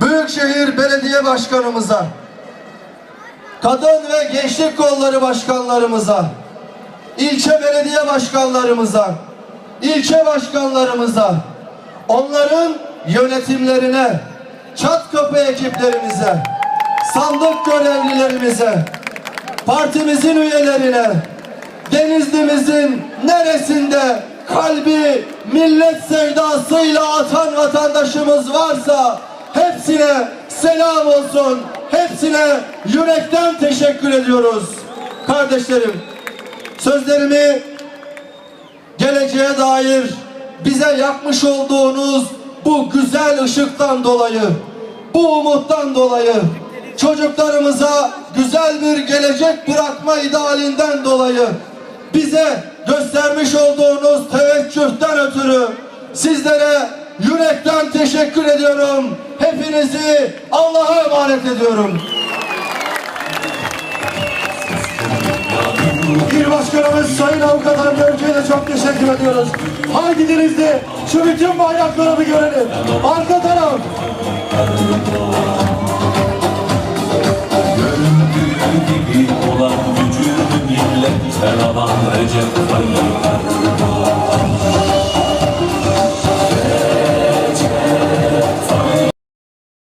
Büyükşehir Belediye Başkanımıza, Kadın ve Gençlik Kolları Başkanlarımıza, ilçe belediye başkanlarımıza, ilçe başkanlarımıza, onların yönetimlerine, çat kapı ekiplerimize, sandık görevlilerimize, partimizin üyelerine, Denizli'mizin neresinde kalbi millet sevdasıyla atan vatandaşımız varsa hepsine selam olsun. Hepsine yürekten teşekkür ediyoruz. Kardeşlerim, sözlerimi geleceğe dair bize yapmış olduğunuz bu güzel ışıktan dolayı, bu umuttan dolayı, çocuklarımıza güzel bir gelecek bırakma idealinden dolayı bize göstermiş olduğunuz teveccühten ötürü sizlere yürekten teşekkür ediyorum. Hepinizi Allah'a emanet ediyorum. İl Başkanımız Sayın Avukat Öncü'ye de çok teşekkür ediyoruz. Haydi Denizli şu bütün bayrakları bir görelim. Arka taraf. Göründüğü gibi olan gücünü milletten alan Recep Tayyip Erdoğan